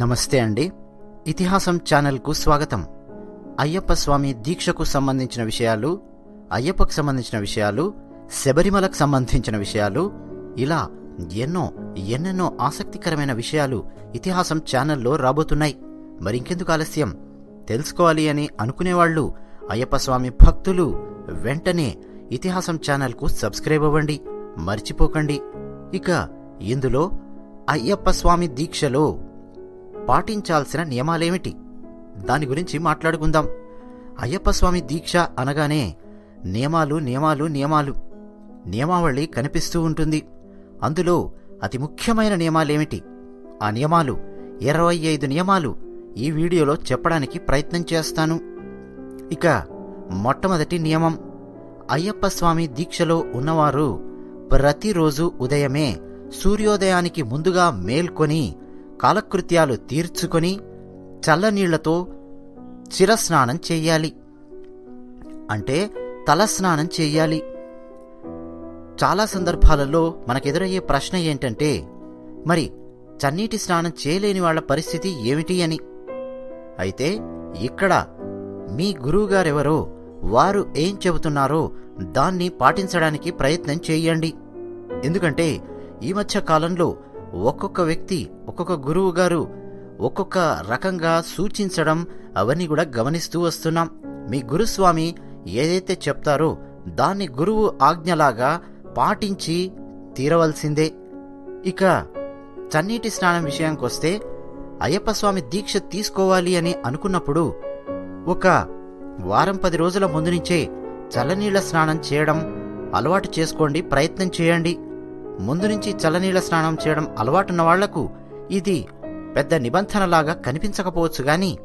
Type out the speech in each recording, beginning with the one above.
నమస్తే అండి. ఇతిహాసం ఛానల్కు స్వాగతం. అయ్యప్ప స్వామి దీక్షకు సంబంధించిన విషయాలు అయ్యప్పకు సంబంధించిన విషయాలు శబరిమలకు సంబంధించిన విషయాలు ఇలా ఎన్నో ఎన్నెన్నో ఆసక్తికరమైన విషయాలు ఇతిహాసం ఛానల్లో రాబోతున్నాయి. మరింకెందుకు ఆలస్యం? తెలుసుకోవాలి అని అనుకునేవాళ్ళు అయ్యప్ప స్వామి భక్తులు వెంటనే ఇతిహాసం ఛానల్కు సబ్స్క్రైబ్ అవ్వండి. మర్చిపోకండి. ఇక ఇందులో అయ్యప్ప స్వామి దీక్షలో పాటించాల్సిన నియమాలేమిటి? దాని గురించి మాట్లాడుకుందాం. అయ్యప్పస్వామి దీక్ష అనగానే నియమాలు నియమాలు నియమాలు. నియమావళి కనిపిస్తూ ఉంటుంది. అందులో అతి ముఖ్యమైన నియమాలేమిటి? ఆ నియమాలు ఇరవై ఐదు నియమాలు ఈ వీడియోలో చెప్పడానికి ప్రయత్నం చేస్తాను. ఇక మొట్టమొదటి నియమం. అయ్యప్ప స్వామి దీక్షలో ఉన్నవారు ప్రతిరోజు ఉదయమే సూర్యోదయానికి ముందుగా మేల్కొని కాలకృత్యాలు తీర్చుకొని చల్లనీళ్ళతో చిరస్నానం చెయ్యాలి అంటే తలస్నానం చెయ్యాలి చాలా సందర్భాలలో మనకెదురయ్యే ప్రశ్న ఏంటంటే మరి చన్నీటి స్నానం చేయలేని వాళ్ళ పరిస్థితి ఏమిటి అని. అయితే ఇక్కడ మీ గురువుగారెవరో వారు ఏం చెబుతున్నారో దాన్ని పాటించడానికి ప్రయత్నం చేయండి. ఎందుకంటే ఈ మధ్య కాలంలో ఒక్కొక్క వ్యక్తి ఒక్కొక్క గురువు గారు ఒక్కొక్క రకంగా సూచించడం అవన్నీ కూడా గమనిస్తూ వస్తున్నాం. మీ గురుస్వామి ఏదైతే చెప్తారో దాన్ని గురువు ఆజ్ఞలాగా పాటించి తీరవలసిందే. ఇక చన్నీటి స్నానం విషయానికొస్తే అయ్యప్ప స్వామి దీక్ష తీసుకోవాలి అని అనుకున్నప్పుడు ఒక వారం పది రోజుల ముందు నుంచే చల్లనీళ్ళ స్నానం చేయడం అలవాటు చేసుకోండి ప్రయత్నం చేయండి. ముందు నుంచి చల్లనీళ్ళ స్నానం చేయడం అలవాటున్న వాళ్ళకు ఇది పెద్ద నిబంధనలాగా కనిపించకపోవచ్చు గాని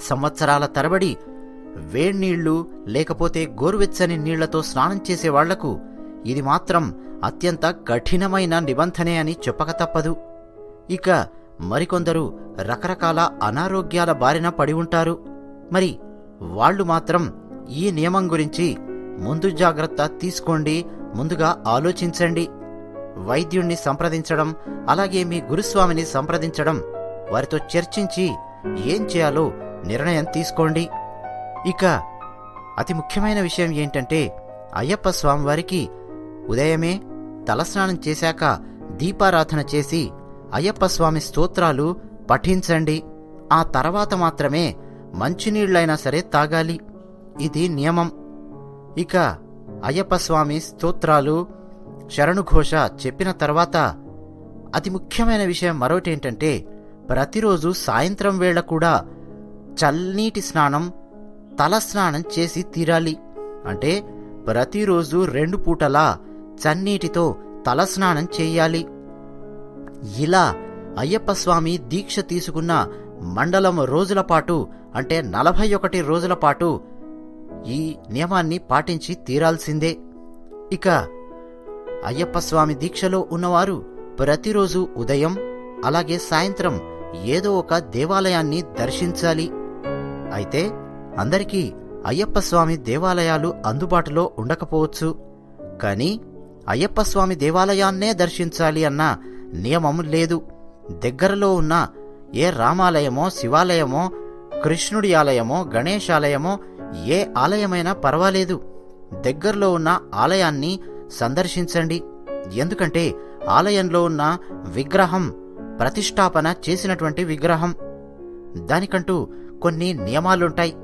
సంవత్సరాల తరబడి వేణీళ్ళు లేకపోతే గోరువెచ్చని నీళ్ళతో స్నానం చేసే వాళ్ళకు ఇది మాత్రం అత్యంత కఠినమైన నిబంధనే అని చెప్పక తప్పదు. ఇక మరికొందరు రకరకాల అనారోగ్యాల బారిన పడి ఉంటారు. మరి వాళ్ళు మాత్రం ఈ నియమం గురించి ముందు జాగ్రత్త తీసుకోండి ముందుగా ఆలోచించండి. వైద్యుణ్ణి సంప్రదించడం అలాగే మీ గురుస్వామిని సంప్రదించడం వారితో చర్చించి ఏం చేయాలో నిర్ణయం తీసుకోండి. ఇక అతి ముఖ్యమైన విషయం ఏంటంటే అయ్యప్ప స్వామివారికి ఉదయమే తలస్నానం చేశాక దీపారాధన చేసి అయ్యప్ప స్వామి స్తోత్రాలు పఠించండి. ఆ తర్వాత మాత్రమే మంచినీళ్ళైనా సరే తాగాలి. ఇది నియమం. ఇక అయ్యప్ప స్వామి స్తోత్రాలు శరణుఘోష చెప్పిన తర్వాత అతి ముఖ్యమైన విషయం మరొకటేంటంటే ప్రతిరోజు సాయంత్రం వేళ కూడా చల్లనీటి స్నానం తల స్నానం చేసి తీరాలి. అంటే ప్రతిరోజు రెండు పూటలా చన్నీటితో తల స్నానం చేయాలి. ఇలా అయ్యప్ప స్వామి దీక్ష తీసుకున్న మండలం రోజుల పాటు అంటే నలభై ఒకటి రోజుల పాటు ఈ నియమాన్ని పాటించి తీరాల్సిందే. ఇక అయ్యప్ప స్వామి దీక్షలో ఉన్నవారు ప్రతిరోజు ఉదయం అలాగే సాయంత్రం ఏదో ఒక దేవాలయాన్ని దర్శించాలి. అయితే అందరికీ అయ్యప్ప స్వామి దేవాలయాలు అందుబాటులో ఉండకపోవచ్చు. కానీ అయ్యప్ప స్వామి దేవాలయాన్నే దర్శించాలి అన్న నియమం లేదు. దగ్గరలో ఉన్న ఏ రామాలయమో శివాలయమో కృష్ణుడి ఆలయమో గణేశాలయమో ఏ ఆలయమైనా పర్వాలేదు. దగ్గరలో ఉన్న ఆలయాన్ని సందర్శించండి. ఎందుకంటే ఆలయంలో ఉన్న విగ్రహం ప్రతిష్టాపన చేసినటువంటి విగ్రహం. దానికంటూ కొన్ని నియమాలుంటాయి.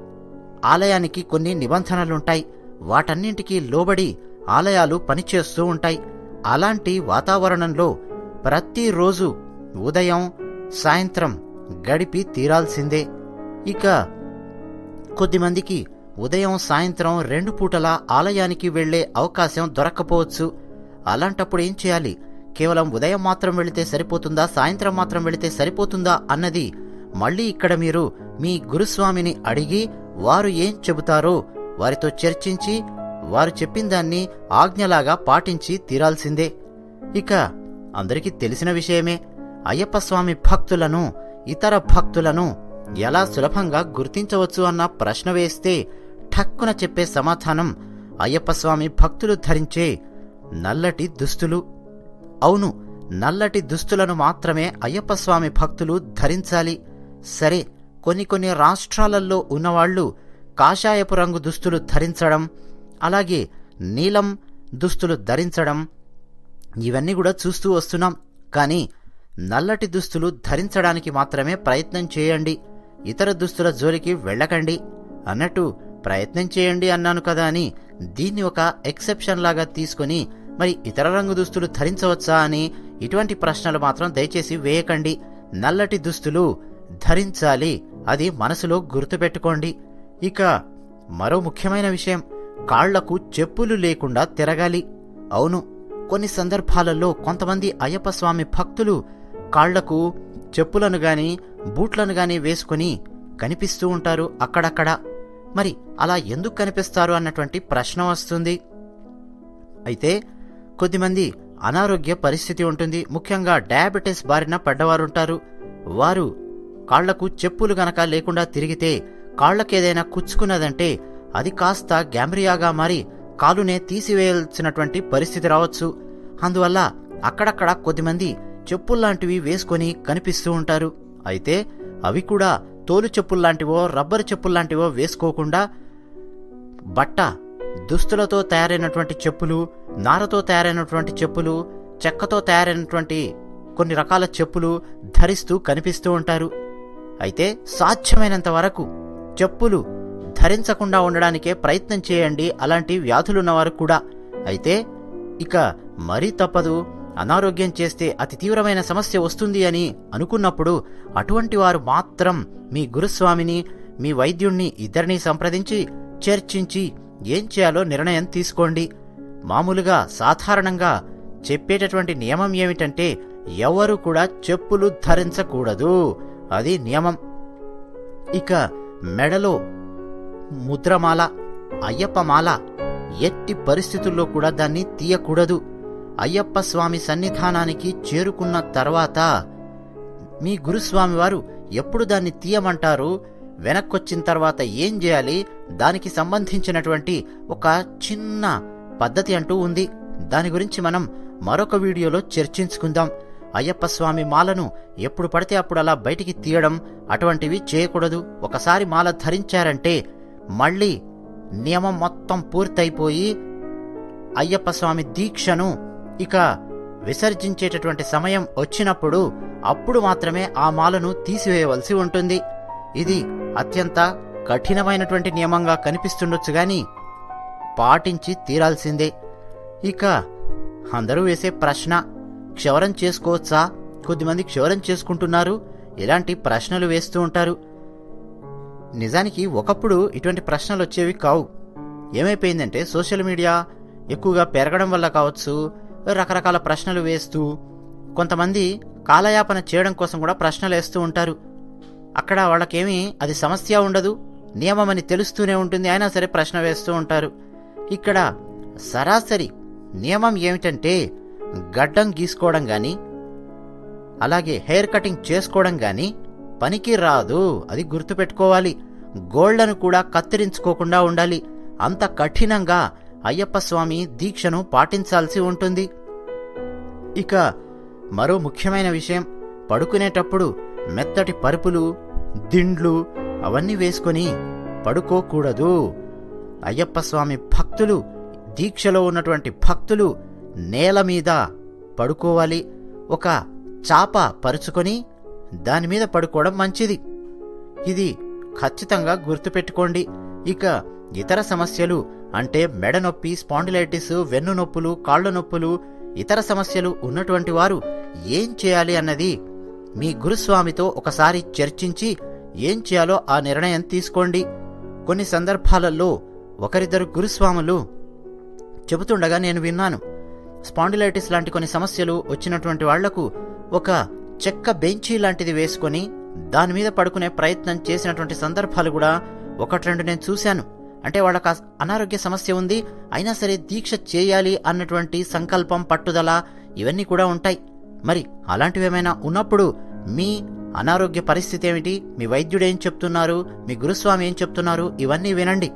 ఆలయానికి కొన్ని నిబంధనలుంటాయి. వాటన్నింటికీ లోబడి ఆలయాలు పనిచేస్తూ ఉంటాయి. అలాంటి వాతావరణంలో ప్రతిరోజు ఉదయం సాయంత్రం గడిపి తీరాల్సిందే. ఇక కొద్దిమందికి ఉదయం సాయంత్రం రెండు పూటల ఆలయానికి వెళ్ళే అవకాశం దొరక్కపోవచ్చు. అలాంటప్పుడు ఏం చేయాలి? కేవలం ఉదయం మాత్రం వెళితే సరిపోతుందా? సాయంత్రం మాత్రం వెళితే సరిపోతుందా? అన్నది మళ్ళీ ఇక్కడ మీరు మీ గురుస్వామిని అడిగి వారు ఏం చెబుతారో వారితో చర్చించి వారు చెప్పిన దాన్ని ఆజ్ఞలాగా పాటించి తీరాల్సిందే. ఇక అందరికీ తెలిసిన విషయమే. అయ్యప్ప స్వామి భక్తులను ఇతర భక్తులను ఎలా సులభంగా గుర్తించవచ్చు అన్న ప్రశ్న వేస్తే ఠక్కున చెప్పే సమాధానం అయ్యప్ప స్వామి భక్తులు ధరించే నల్లటి దుస్తులు. అవును నల్లటి దుస్తులను మాత్రమే అయ్యప్ప స్వామి భక్తులు ధరించాలి. సరే కొన్ని కొన్ని రాష్ట్రాలలో ఉన్నవాళ్ళు కాషాయపు రంగు దుస్తులు ధరించడం అలాగే నీలం దుస్తులు ధరించడం ఇవన్నీ కూడా చూస్తూ వస్తున్నాం. కానీ నల్లటి దుస్తులు ధరించడానికి మాత్రమే ప్రయత్నం చేయండి. ఇతర దుస్తుల జోలికి వెళ్ళకండి. అన్నట్టు ప్రయత్నం చేయండి అన్నాను కదా అని దీన్ని ఒక ఎక్సెప్షన్ లాగా తీసుకొని మరి ఇతర రంగు దుస్తులు ధరించవచ్చా అని ఇటువంటి ప్రశ్నలు మాత్రం దయచేసి వేయకండి. నల్లటి దుస్తులు ధరించాలి. అది మనసులో గుర్తుపెట్టుకోండి. ఇక మరో ముఖ్యమైన విషయం కాళ్ళకు చెప్పులు లేకుండా తిరగాలి. అవును కొన్ని సందర్భాలలో కొంతమంది అయ్యప్ప స్వామి భక్తులు కాళ్ళకు చెప్పులను గాని బూట్లను గాని వేసుకుని కనిపిస్తూ ఉంటారు అక్కడక్కడ. మరి అలా ఎందుకు కనిపిస్తారు అన్నటువంటి ప్రశ్న వస్తుంది. అయితే కొద్దిమంది అనారోగ్య పరిస్థితి ఉంటుంది. ముఖ్యంగా డయాబెటీస్ బారిన పడ్డవారుంటారు. వారు కాళ్ళకు చెప్పులు గనక లేకుండా తిరిగితే కాళ్ళకేదైనా కుచ్చుకున్నదంటే అది కాస్త గ్యామ్రియాగా మారి కాలునే తీసివేయాల్సినటువంటి పరిస్థితి రావచ్చు. అందువల్ల అక్కడక్కడ కొద్దిమంది చెప్పుల్లాంటివి వేసుకొని కనిపిస్తూ ఉంటారు. అయితే అవి కూడా తోలు చెప్పుల్లాంటివో రబ్బరు చెప్పుల్లాంటివో వేసుకోకుండా బట్ట దుస్తులతో తయారైనటువంటి చెప్పులు నారతో తయారైనటువంటి చెప్పులు చెక్కతో తయారైనటువంటి కొన్ని రకాల చెప్పులు ధరిస్తూ కనిపిస్తూ ఉంటారు. అయితే సాధ్యమైనంత వరకు చెప్పులు ధరించకుండా ఉండడానికే ప్రయత్నం చేయండి. అలాంటి వ్యాధులున్నవారు కూడా. అయితే ఇక మరీ తప్పదు. అనారోగ్యం చేస్తే అతి తీవ్రమైన సమస్య వస్తుంది అని అనుకున్నప్పుడు అటువంటి వారు మాత్రం మీ గురుస్వామిని మీ వైద్యుణ్ణి ఇద్దరినీ సంప్రదించి చర్చించి ఏం చేయాలో నిర్ణయం తీసుకోండి. మామూలుగా సాధారణంగా చెప్పేటటువంటి నియమం ఏమిటంటే ఎవరు కూడా చెప్పులు ధరించకూడదు. అది నియమం. ఇక మెడలో ముద్రమాల అయ్యప్పమాల ఎట్టి పరిస్థితుల్లో కూడా దాన్ని తీయకూడదు. అయ్యప్ప స్వామి సన్నిధానానికి చేరుకున్న తర్వాత మీ గురుస్వామివారు ఎప్పుడు దాన్ని తీయమంటారు? వెనక్కొచ్చిన తర్వాత ఏం చేయాలి? దానికి సంబంధించినటువంటి ఒక చిన్న పద్ధతి అంటూ ఉంది. దాని గురించి మనం మరొక వీడియోలో చర్చించుకుందాం. అయ్యప్ప స్వామి మాలను ఎప్పుడు పడితే అప్పుడు అలా బయటికి తీయడం అటువంటివి చేయకూడదు. ఒకసారి మాల ధరించారంటే మళ్ళీ నియమం మొత్తం పూర్తయిపోయి అయ్యప్ప స్వామి దీక్షను ఇక విసర్జించేటటువంటి సమయం వచ్చినప్పుడు అప్పుడు మాత్రమే ఆ మాలను తీసివేయవలసి ఉంటుంది. ఇది అత్యంత కఠినమైనటువంటి నియమంగా కనిపిస్తుండొచ్చు గాని పాటించి తీరాల్సిందే. ఇక అందరూ వేసే ప్రశ్న క్షవరం చేసుకోవచ్చా? కొద్దిమంది క్షవరం చేసుకుంటున్నారు ఇలాంటి ప్రశ్నలు వేస్తూ ఉంటారు. నిజానికి ఒకప్పుడు ఇటువంటి ప్రశ్నలు వచ్చేవి కావు. ఏమైపోయిందంటే సోషల్ మీడియా ఎక్కువగా పెరగడం వల్ల కావచ్చు రకరకాల ప్రశ్నలు వేస్తూ కొంతమంది కాలయాపన చేయడం కోసం కూడా ప్రశ్నలు వేస్తూ ఉంటారు. అక్కడ వాళ్ళకేమీ అది సమస్య ఉండదు నియమమని తెలుస్తూనే ఉంటుంది అయినా సరే ప్రశ్న వేస్తూ ఉంటారు. ఇక్కడ సరాసరి నియమం ఏమిటంటే గడ్డం గీసుకోవడం కానీ అలాగే హెయిర్ కటింగ్ చేసుకోవడం కానీ పనికి రాదు. అది గుర్తుపెట్టుకోవాలి. గోళ్ళను కూడా కత్తిరించుకోకుండా ఉండాలి. అంత కఠినంగా అయ్యప్ప స్వామి దీక్షను పాటించాల్సి ఉంటుంది. ఇక మరో ముఖ్యమైన విషయం పడుకునేటప్పుడు మెత్తటి పరుపులు దిండ్లు అవన్నీ వేసుకొని పడుకోకూడదు. అయ్యప్ప స్వామి భక్తులు దీక్షలో ఉన్నటువంటి భక్తులు నేల మీద పడుకోవాలి. ఒక చాప పరుచుకొని దాని మీద పడుకోవడం మంచిది. ఇది ఖచ్చితంగా గుర్తుపెట్టుకోండి. ఇక ఇతర సమస్యలు అంటే మెడ నొప్పి స్పాండిలైటిస్ వెన్ను నొప్పులు కాళ్ళ నొప్పులు ఇతర సమస్యలు ఉన్నటువంటి వారు ఏం చేయాలి అన్నది మీ గురుస్వామితో ఒకసారి చర్చించి ఏం చేయాలో ఆ నిర్ణయం తీసుకోండి. కొన్ని సందర్భాలలో ఒకరిద్దరు గురుస్వాములు చెబుతుండగా నేను విన్నాను. స్పాండిలైటిస్ లాంటి కొన్ని సమస్యలు వచ్చినటువంటి వాళ్ళకు ఒక చెక్క బెంచీ లాంటిది వేసుకొని దాని మీద పడుకునే ప్రయత్నం చేసినటువంటి సందర్భాలు కూడా ఒకటి రెండు నేను చూశాను. అంటే వాళ్ళకి అనారోగ్య సమస్య ఉంది అయినా సరే దీక్ష చేయాలి అన్నటువంటి సంకల్పం పట్టుదల ఇవన్నీ కూడా ఉంటాయి. మరి అలాంటివేమైనా ఉన్నప్పుడు మీ అనారోగ్య పరిస్థితి ఏమిటి? మీ వైద్యుడు ఏం చెప్తున్నారు? మీ గురుస్వామి ఏం చెప్తున్నారు? ఇవన్నీ వినండి.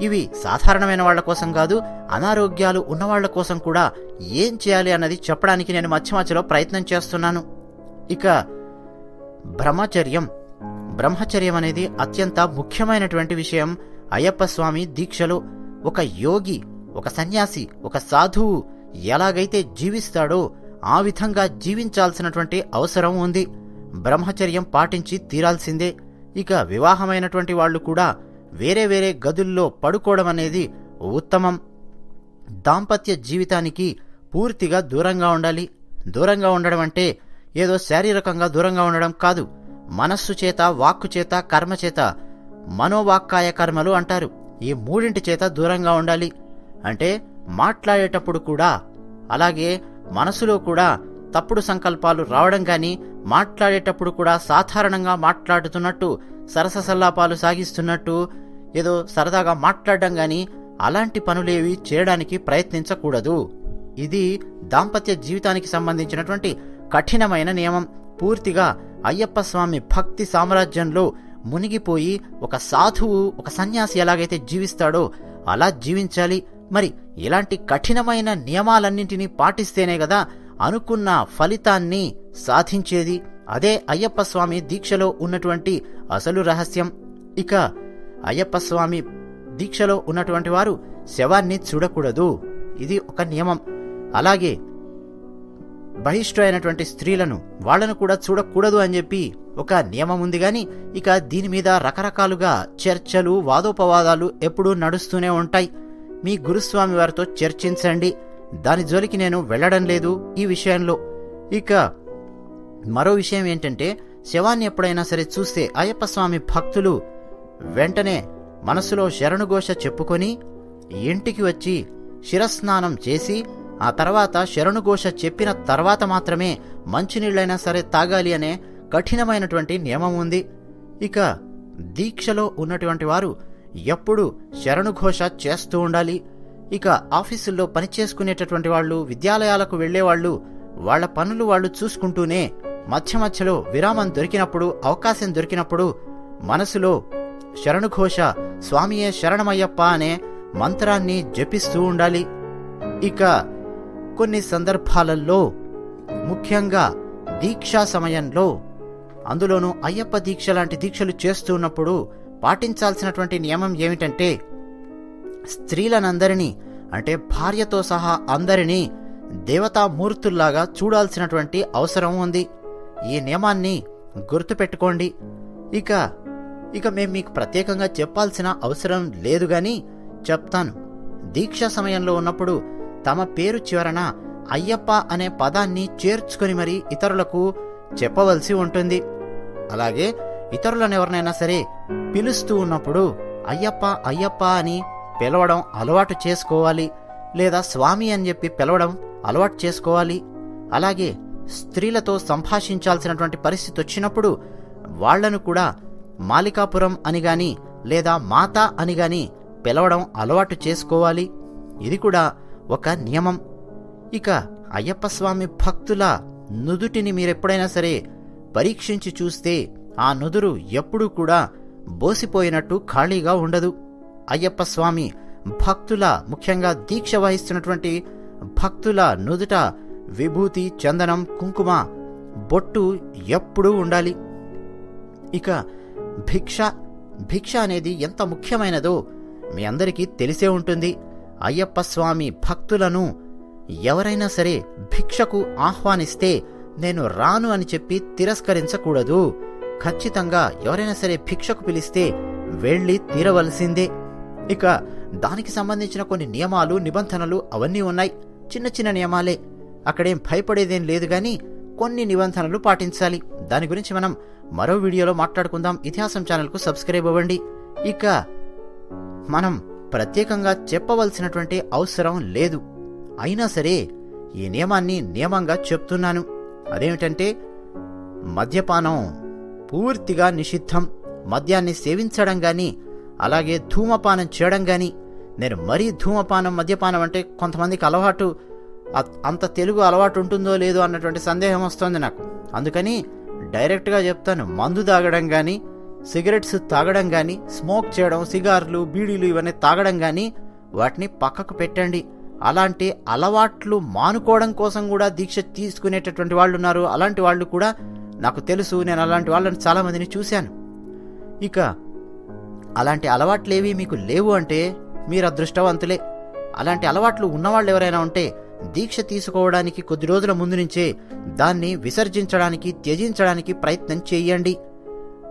ఇవి సాధారణమైన వాళ్ళ కోసం కాదు అనారోగ్యాలు ఉన్నవాళ్ళ కోసం కూడా ఏం చేయాలి అన్నది చెప్పడానికి నేను మధ్య మధ్యలో ప్రయత్నం చేస్తున్నాను. ఇక బ్రహ్మచర్యం. బ్రహ్మచర్యం అనేది అత్యంత ముఖ్యమైనటువంటి విషయం. అయ్యప్ప స్వామి దీక్షలో ఒక యోగి ఒక సన్యాసి ఒక సాధువు ఎలాగైతే జీవిస్తాడో ఆ విధంగా జీవించాల్సినటువంటి అవసరం ఉంది. బ్రహ్మచర్యం పాటించి తీరాల్సిందే. ఇక వివాహమైనటువంటి వాళ్ళు కూడా వేరే వేరే గదుల్లో పడుకోవడం అనేది ఉత్తమం. దాంపత్య జీవితానికి పూర్తిగా దూరంగా ఉండాలి. దూరంగా ఉండడం అంటే ఏదో శారీరకంగా దూరంగా ఉండడం కాదు. మనస్సు చేత వాక్కు చేత కర్మ చేత మనోవాక్కాయ కర్మలు అంటారు. ఈ మూడింటి చేత దూరంగా ఉండాలి. అంటే మాట్లాడేటప్పుడు కూడా అలాగే మనసులో కూడా తప్పుడు సంకల్పాలు రావడం కానీ మాట్లాడేటప్పుడు కూడా సాధారణంగా మాట్లాడుతున్నట్టు సరస సల్లాపాలు సాగిస్తున్నట్టు ఏదో సరదాగా మాట్లాడడం కానీ అలాంటి పనులేవి చేయడానికి ప్రయత్నించకూడదు. ఇది దాంపత్య జీవితానికి సంబంధించినటువంటి కఠినమైన నియమం. పూర్తిగా అయ్యప్ప స్వామి భక్తి సామ్రాజ్యంలో మునిగిపోయి ఒక సాధువు ఒక సన్యాసి ఎలాగైతే జీవిస్తాడో అలా జీవించాలి. మరి ఇలాంటి కఠినమైన నియమాలన్నింటినీ పాటిస్తేనే కదా అనుకున్న ఫలితాన్ని సాధించేది. అదే అయ్యప్ప స్వామి దీక్షలో ఉన్నటువంటి అసలు రహస్యం. ఇక అయ్యప్ప స్వామి దీక్షలో ఉన్నటువంటి వారు శవాన్ని చూడకూడదు. ఇది ఒక నియమం. అలాగే బహిష్టు అయినటువంటి స్త్రీలను వాళ్ళను కూడా చూడకూడదు అని చెప్పి ఒక నియమం ఉంది గాని ఇక దీని మీద రకరకాలుగా చర్చలు వాదోపవాదాలు ఎప్పుడూ నడుస్తూనే ఉంటాయి. మీ గురుస్వామి వారితో చర్చించండి. దాని జోలికి నేను వెళ్ళడం లేదు ఈ విషయంలో. ఇక మరో విషయం ఏంటంటే శవాన్ని ఎప్పుడైనా సరే చూస్తే అయ్యప్ప స్వామి భక్తులు వెంటనే మనసులో శరణుఘోష చెప్పుకొని ఇంటికి వచ్చి శిరస్నానం చేసి ఆ తర్వాత శరణుఘోష చెప్పిన తర్వాత మాత్రమే మంచినీళ్ళైనా సరే తాగాలి అనే కఠినమైనటువంటి నియమం ఉంది. ఇక దీక్షలో ఉన్నటువంటి వారు ఎప్పుడు శరణుఘోష చేస్తూ ఉండాలి. ఇక ఆఫీసుల్లో పనిచేసుకునేటటువంటి వాళ్ళు విద్యాలయాలకు వెళ్ళేవాళ్ళు వాళ్ళ పనులు వాళ్ళు చూసుకుంటూనే మధ్య మధ్యలో విరామం దొరికినప్పుడు అవకాశం దొరికినప్పుడు మనసులో శరణుఘోష స్వామియే శరణమయ్యప్ప అనే మంత్రాన్ని జపిస్తూ ఉండాలి. ఇక కొన్ని సందర్భాలలో ముఖ్యంగా దీక్షా సమయంలో అందులోనూ అయ్యప్ప దీక్ష లాంటి దీక్షలు చేస్తున్నప్పుడు పాటించాల్సినటువంటి నియమం ఏమిటంటే స్త్రీలనందరినీ అంటే భార్యతో సహా అందరినీ దేవతామూర్తుల్లాగా చూడాల్సినటువంటి అవసరం ఉంది. ఈ నియమాన్ని గుర్తుపెట్టుకోండి. ఇక ఇక మేము మీకు ప్రత్యేకంగా చెప్పాల్సిన అవసరం లేదు కానీ చెప్తాను. దీక్ష సమయంలో ఉన్నప్పుడు తమ పేరు చివరన అయ్యప్ప అనే పదాన్ని చేర్చుకొని మరి ఇతరులకు చెప్పవలసి ఉంటుంది. అలాగే ఇతరులను ఎవరినైనా సరే పిలుస్తూ ఉన్నప్పుడు అయ్యప్ప అయ్యప్ప అని పిలవడం అలవాటు చేసుకోవాలి లేదా స్వామి అని చెప్పి పిలవడం అలవాటు చేసుకోవాలి. అలాగే స్త్రీలతో సంభాషించాల్సినటువంటి పరిస్థితి వచ్చినప్పుడు వాళ్ళను కూడా మాలికాపురం అని గాని లేదా మాత అని గాని పిలవడం అలవాటు చేసుకోవాలి. ఇది కూడా ఒక నియమం. ఇక అయ్యప్ప స్వామి భక్తుల నుదుటిని మీరెప్పుడైనా సరే పరీక్షించి చూస్తే ఆ నుదురు ఎప్పుడూ కూడా బోసిపోయినట్టు ఖాళీగా ఉండదు. అయ్యప్ప స్వామి భక్తుల ముఖ్యంగా దీక్ష వహిస్తున్నటువంటి భక్తుల నుదుట విభూతి చందనం కుంకుమ బొట్టు ఎప్పుడూ ఉండాలి. ఇక భిక్ష భిక్ష అనేది ఎంత ముఖ్యమైనదో మీ అందరికీ తెలిసే ఉంటుంది. అయ్యప్ప స్వామి భక్తులను ఎవరైనా సరే భిక్షకు ఆహ్వానిస్తే నేను రాను అని చెప్పి తిరస్కరించకూడదు. ఖచ్చితంగా ఎవరైనా సరే భిక్షకు పిలిస్తే వెళ్ళి తీరవలసిందే. ఇక దానికి సంబంధించిన కొన్ని నియమాలు నిబంధనలు అవన్నీ ఉన్నాయి. చిన్న చిన్న నియమాలే. అక్కడేం భయపడేదేం లేదు గాని కొన్ని నిబంధనలు పాటించాలి. దాని గురించి మనం మరో వీడియోలో మాట్లాడుకుందాం. ఇతిహాసం ఛానల్కు సబ్స్క్రైబ్ అవ్వండి. ఇక మనం ప్రత్యేకంగా చెప్పవలసినటువంటి అవసరం లేదు. అయినా సరే ఈ నియమాన్ని నియమంగా చెప్తున్నాను. అదేమిటంటే మద్యపానం పూర్తిగా నిషిద్ధం. మద్యాన్ని సేవించడం కానీ అలాగే ధూమపానం చేయడం కానీ నేను మరీ ధూమపానం మద్యపానం అంటే కొంతమందికి అలవాటు అంత తెలుగు అలవాటు ఉంటుందో లేదో అన్నటువంటి సందేహం వస్తుంది నాకు. అందుకని డైరెక్ట్గా చెప్తాను మందు తాగడం కానీ సిగరెట్స్ తాగడం కానీ స్మోక్ చేయడం సిగార్లు బీడీలు ఇవన్నీ తాగడం కానీ వాటిని పక్కకు పెట్టండి. అలాంటి అలవాట్లు మానుకోవడం కోసం కూడా దీక్ష తీసుకునేటటువంటి వాళ్ళు ఉన్నారు అలాంటి వాళ్ళు కూడా నాకు తెలుసు నేను అలాంటి వాళ్ళని చాలామందిని చూశాను. ఇక అలాంటి అలవాట్లేవి మీకు లేవు అంటే మీరు అదృష్టవంతులే. అలాంటి అలవాట్లు ఉన్నవాళ్ళు ఎవరైనా ఉంటే దీక్ష తీసుకోవడానికి కొద్ది రోజుల ముందు నుంచే దాన్ని విసర్జించడానికి త్యజించడానికి ప్రయత్నం చేయండి.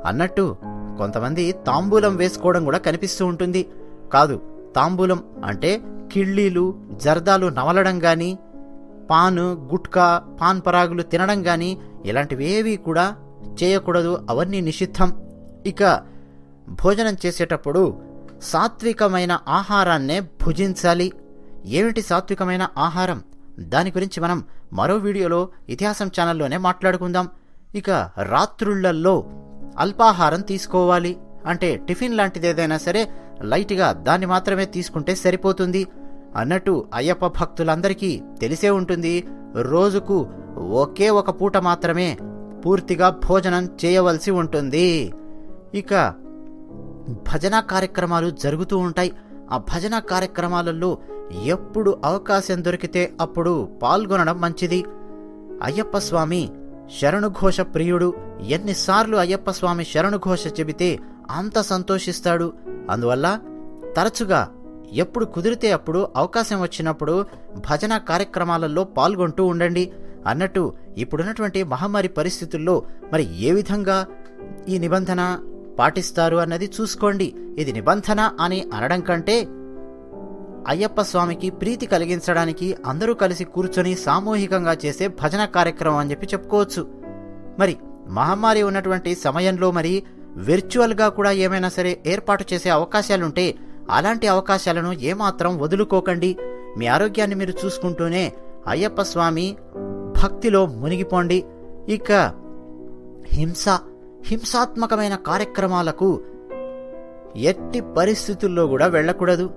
అన్నట్టు కొంతమంది తాంబూలం వేసుకోవడం కూడా కనిపిస్తూ ఉంటుంది. కాదు తాంబూలం అంటే కిళ్ళీలు జర్దాలు నవలడం గాని పాను గుట్కా పాన్ పరాగులు తినడం గాని ఇలాంటివేవి కూడా చేయకూడదు అవన్నీ నిషిద్ధం. ఇక భోజనం చేసేటప్పుడు సాత్వికమైన ఆహారాన్నే భుజించాలి. ఏమిటి సాత్వికమైన ఆహారం? దాని గురించి మనం మరో వీడియోలో ఇతిహాసం ఛానల్లోనే మాట్లాడుకుందాం. ఇక రాత్రుళ్ళల్లో అల్పాహారం తీసుకోవాలి. అంటే టిఫిన్ లాంటిది ఏదైనా సరే లైట్గా దాన్ని మాత్రమే తీసుకుంటే సరిపోతుంది. అన్నట్టు అయ్యప్ప భక్తులందరికీ తెలిసే ఉంటుంది. రోజుకు ఒకే ఒక పూట మాత్రమే పూర్తిగా భోజనం చేయవలసి ఉంటుంది. ఇక భజన కార్యక్రమాలు జరుగుతూ ఉంటాయి. ఆ భజన కార్యక్రమాలలో ఎప్పుడు అవకాశం దొరికితే అప్పుడు పాల్గొనడం మంచిది. అయ్యప్ప స్వామి శరణుఘోష ప్రియుడు ఎన్నిసార్లు అయ్యప్ప స్వామి శరణుఘోష చెబితే అంత సంతోషిస్తాడు. అందువల్ల తరచుగా ఎప్పుడు కుదిరితే అప్పుడు అవకాశం వచ్చినప్పుడు భజన కార్యక్రమాలలో పాల్గొంటూ ఉండండి. అన్నట్టు ఇప్పుడున్నటువంటి మహమ్మారి పరిస్థితుల్లో మరి ఏ విధంగా ఈ నిబంధన పాటిస్తారు అన్నది చూసుకోండి. ఇది నిబంధన అని అనడం కంటే అయ్యప్ప స్వామికి ప్రీతి కలిగించడానికి అందరూ కలిసి కూర్చొని సామూహికంగా చేసే భజన కార్యక్రమం అని చెప్పి చెప్పుకోవచ్చు. మరి మహమ్మారి ఉన్నటువంటి సమయంలో మరి విర్చువల్గా కూడా ఏమైనా సరే ఏర్పాటు చేసే అవకాశాలుంటే అలాంటి అవకాశాలను ఏమాత్రం వదులుకోకండి. మీ ఆరోగ్యాన్ని మీరు చూసుకుంటూనే అయ్యప్ప స్వామి భక్తిలో మునిగిపోండి. ఇక హింస హింసాత్మకమైన కార్యక్రమాలకు ఎట్టి పరిస్థితుల్లో కూడా వెళ్ళకూడదు.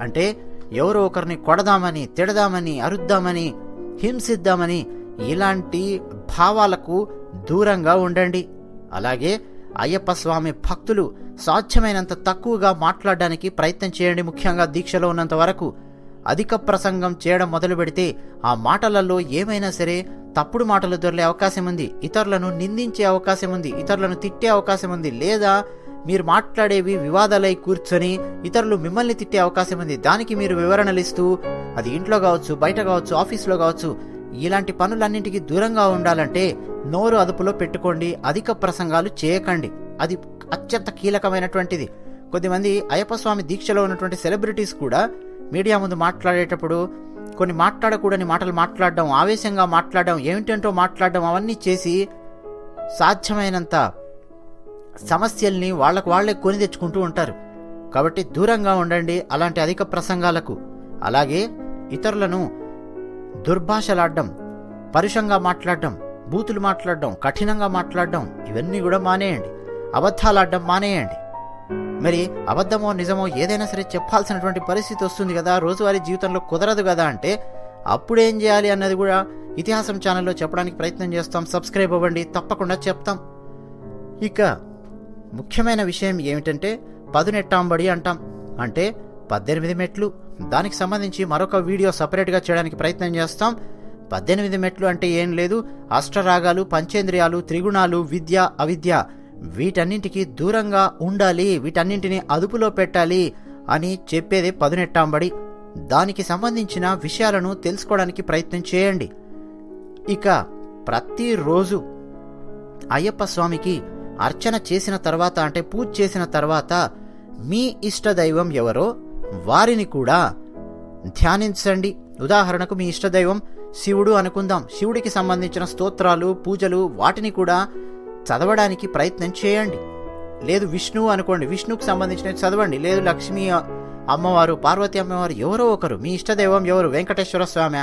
అంటే ఎవరో ఒకరిని కొడదామని తిడదామని అరుద్దామని హింసిద్దామని ఇలాంటి భావాలకు దూరంగా ఉండండి. అలాగే అయ్యప్ప స్వామి భక్తులు సాధ్యమైనంత తక్కువగా మాట్లాడడానికి ప్రయత్నం చేయండి ముఖ్యంగా దీక్షలో ఉన్నంత వరకు. అధిక ప్రసంగం చేయడం మొదలు పెడితే ఆ మాటలలో ఏమైనా సరే తప్పుడు మాటలు దొరికే అవకాశం ఉంది. ఇతరులను నిందించే అవకాశం ఉంది. ఇతరులను తిట్టే అవకాశం ఉంది. లేదా మీరు మాట్లాడేవి వివాదాలై కూర్చొని ఇతరులు మిమ్మల్ని తిట్టే అవకాశం ఉంది. దానికి మీరు వివరణలు ఇస్తూ అది ఇంట్లో కావచ్చు బయట కావచ్చు ఆఫీస్లో కావచ్చు ఇలాంటి పనులన్నింటికి దూరంగా ఉండాలంటే నోరు అదుపులో పెట్టుకోండి. అధిక ప్రసంగాలు చేయకండి. అది అత్యంత కీలకమైనటువంటిది. కొద్దిమంది అయ్యప్ప స్వామి దీక్షలో ఉన్నటువంటి సెలబ్రిటీస్ కూడా మీడియా ముందు మాట్లాడేటప్పుడు కొన్ని మాట్లాడకూడని మాటలు మాట్లాడడం ఆవేశంగా మాట్లాడడం ఏమిటంటో మాట్లాడడం అవన్నీ చేసి సాధ్యమైనంత సమస్యల్ని వాళ్ళకు వాళ్ళే కొని తెచ్చుకుంటూ ఉంటారు. కాబట్టి దూరంగా ఉండండి అలాంటి అధిక ప్రసంగాలకు. అలాగే ఇతరులను దుర్భాషలాడడం పరుషంగా మాట్లాడడం బూతులు మాట్లాడడం కఠినంగా మాట్లాడడం ఇవన్నీ కూడా మానేయండి. అబద్ధాలాడడం మానేయండి. మరి అబద్ధమో నిజమో ఏదైనా సరే చెప్పాల్సినటువంటి పరిస్థితి వస్తుంది కదా రోజువారీ జీవితంలో కుదరదు కదా అంటే అప్పుడేం చేయాలి అన్నది కూడా ఇతిహాసం ఛానల్లో చెప్పడానికి ప్రయత్నం చేస్తాం. సబ్స్క్రైబ్ అవ్వండి తప్పకుండా చెప్తాం. ఇక ముఖ్యమైన విషయం ఏమిటంటే పదునెట్టాంబడి అంటాం. అంటే పద్దెనిమిది మెట్లు. దానికి సంబంధించి మరొక వీడియో సపరేట్గా చేయడానికి ప్రయత్నం చేస్తాం. పద్దెనిమిది మెట్లు అంటే ఏం లేదు. అష్టరాగాలు పంచేంద్రియాలు త్రిగుణాలు విద్య అవిద్య. వీటన్నింటికి దూరంగా ఉండాలి. వీటన్నింటిని అదుపులో పెట్టాలి అని చెప్పేది పదునెట్టాంబడి. దానికి సంబంధించిన విషయాలను తెలుసుకోవడానికి ప్రయత్నం చేయండి. ఇక ప్రతిరోజు అయ్యప్ప స్వామికి అర్చన చేసిన తర్వాత అంటే పూజ చేసిన తర్వాత మీ ఇష్టదైవం ఎవరో వారిని కూడా ధ్యానించండి. ఉదాహరణకు మీ ఇష్టదైవం శివుడు అనుకుందాం. శివుడికి సంబంధించిన స్తోత్రాలు పూజలు వాటిని కూడా చదవడానికి ప్రయత్నం చేయండి. లేదు విష్ణువు అనుకోండి. విష్ణువుకి సంబంధించినవి చదవండి. లేదు లక్ష్మీ అమ్మవారు పార్వతి అమ్మవారు ఎవరో ఒకరు మీ ఇష్టదైవం ఎవరు? వెంకటేశ్వర స్వామి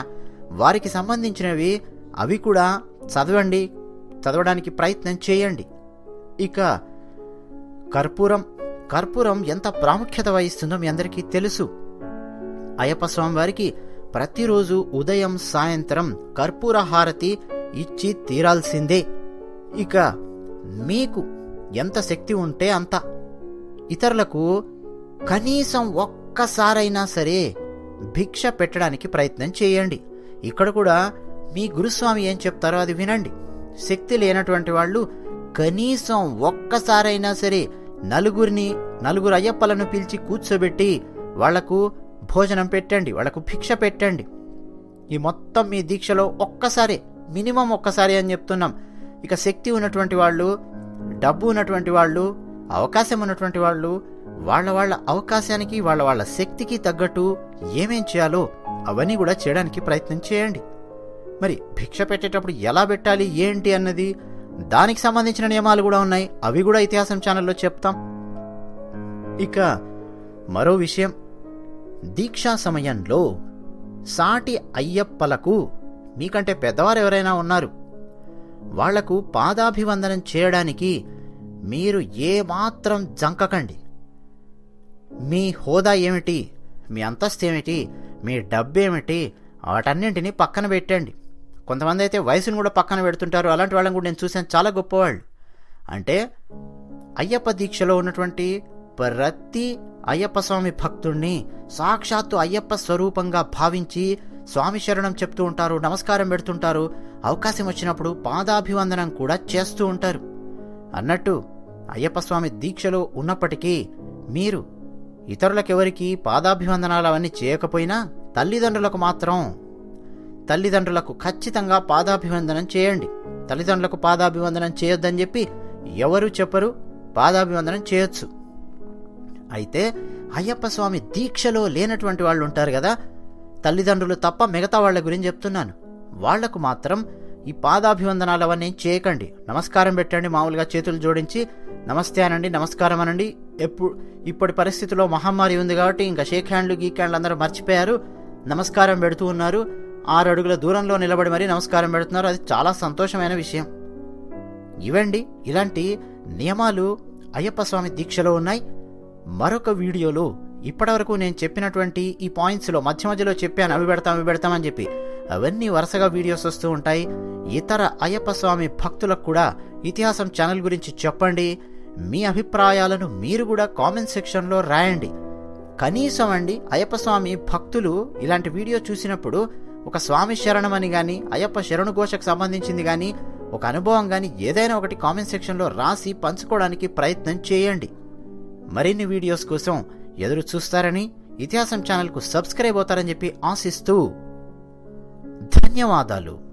వారికి సంబంధించినవి అవి కూడా చదవండి. చదవడానికి ప్రయత్నం చేయండి. ఇక కర్పూరం కర్పూరం ఎంత ప్రాముఖ్యత వహిస్తుందో మీ అందరికీ తెలుసు. అయ్యప్ప స్వామి వారికి ప్రతిరోజు ఉదయం సాయంత్రం కర్పూర హారతి ఇచ్చి తీరాల్సిందే. ఇక మీకు ఎంత శక్తి ఉంటే అంత. ఇతరులకు కనీసం ఒక్కసారైనా సరే భిక్ష పెట్టడానికి ప్రయత్నం చేయండి. ఇక్కడ కూడా మీ గురుస్వామి ఏం చెప్తారో అది వినండి. శక్తి లేనటువంటి వాళ్ళు కనీసం ఒక్కసారైనా సరే నలుగురిని నలుగురు అయ్యప్పలను పిలిచి కూర్చోబెట్టి వాళ్ళకు భోజనం పెట్టండి వాళ్ళకు భిక్ష పెట్టండి. ఈ మొత్తం మీ దీక్షలో ఒక్కసారే మినిమం ఒక్కసారి అని చెప్తున్నాం. ఇక శక్తి ఉన్నటువంటి వాళ్ళు డబ్బు ఉన్నటువంటి వాళ్ళు అవకాశం ఉన్నటువంటి వాళ్ళు వాళ్ళ వాళ్ళ అవకాశానికి వాళ్ళ వాళ్ళ శక్తికి తగ్గట్టు ఏమేం చేయాలో అవన్నీ కూడా చేయడానికి ప్రయత్నం చేయండి. మరి భిక్ష పెట్టేటప్పుడు ఎలా పెట్టాలి ఏంటి అన్నది దానికి సంబంధించిన నియమాలు కూడా ఉన్నాయి. అవి కూడా ఇతిహాసం ఛానల్లో చెప్తాం. ఇక మరో విషయం. దీక్షా సమయంలో సాటి అయ్యప్పలకు మీకంటే పెద్దవారు ఎవరైనా ఉన్నారు. వాళ్ళకు పాదాభివందనం చేయడానికి మీరు ఏమాత్రం జంకకండి. మీ హోదా ఏమిటి? మీ అంతస్తు ఏమిటి మీ డబ్బేమిటి? వాటన్నింటినీ పక్కన పెట్టండి. కొంతమంది అయితే వయసును కూడా పక్కన పెడుతుంటారు. అలాంటి వాళ్ళని కూడా నేను చూశాను. చాలా గొప్పవాళ్ళు. అంటే అయ్యప్ప దీక్షలో ఉన్నటువంటి ప్రతి అయ్యప్ప స్వామి భక్తుణ్ణి సాక్షాత్తు అయ్యప్ప స్వరూపంగా భావించి స్వామి శరణం చెప్తూ ఉంటారు. నమస్కారం పెడుతుంటారు. అవకాశం వచ్చినప్పుడు పాదాభివందనం కూడా చేస్తూ ఉంటారు. అన్నట్టు అయ్యప్ప స్వామి దీక్షలో ఉన్నప్పటికీ మీరు ఇతరులకెవరికి పాదాభివందనాలు అవన్నీ చేయకపోయినా తల్లిదండ్రులకు మాత్రం తల్లిదండ్రులకు ఖచ్చితంగా పాదాభివందనం చేయండి. తల్లిదండ్రులకు పాదాభివందనం చేయొద్దని చెప్పి ఎవరు చెప్పరు? పాదాభివందనం చేయొచ్చు. అయితే అయ్యప్ప స్వామి దీక్షలో లేనటువంటి వాళ్ళు ఉంటారు కదా తల్లిదండ్రులు తప్ప మిగతా వాళ్ళ గురించి చెప్తున్నాను. వాళ్ళకు మాత్రం ఈ పాదాభివందనాలు అవన్నీ చేయకండి. నమస్కారం పెట్టండి మామూలుగా చేతులు జోడించి నమస్తే అనండి నమస్కారం అనండి. ఎప్పుడు ఇప్పటి పరిస్థితిలో మహమ్మారి ఉంది కాబట్టి ఇంకా షేక్ హ్యాండ్లు గీక్ హ్యాండ్లు అందరూ మర్చిపోయారు. నమస్కారం పెడుతూ ఉన్నారు. ఆరు అడుగుల దూరంలో నిలబడి మరీ నమస్కారం పెడుతున్నారు. అది చాలా సంతోషమైన విషయం. ఇవండి ఇలాంటి నియమాలు అయ్యప్ప స్వామి దీక్షలో ఉన్నాయి. మరొక వీడియోలో ఇప్పటివరకు నేను చెప్పినటువంటి ఈ పాయింట్స్లో మధ్య మధ్యలో చెప్పాను అవి పెడతాం అవి పెడతామని చెప్పి. అవన్నీ వరుసగా వీడియోస్ వస్తూ ఉంటాయి. ఇతర అయ్యప్ప స్వామి భక్తులకు కూడా ఇతిహాసం ఛానల్ గురించి చెప్పండి. మీ అభిప్రాయాలను మీరు కూడా కామెంట్ సెక్షన్లో రాయండి. కనీసం అండి అయ్యప్ప స్వామి భక్తులు ఇలాంటి వీడియో చూసినప్పుడు ఒక స్వామి శరణం అని కానీ అయ్యప్ప శరణు ఘోషకు సంబంధించింది కానీ ఒక అనుభవం కానీ ఏదైనా ఒకటి కామెంట్ సెక్షన్లో రాసి పంచుకోవడానికి ప్రయత్నం చేయండి. మరిన్ని వీడియోస్ కోసం ఎదురు చూస్తారని ఇతిహాసం ఛానల్కు సబ్స్క్రైబ్ అవుతారని చెప్పి ఆశిస్తూ ధన్యవాదాలు.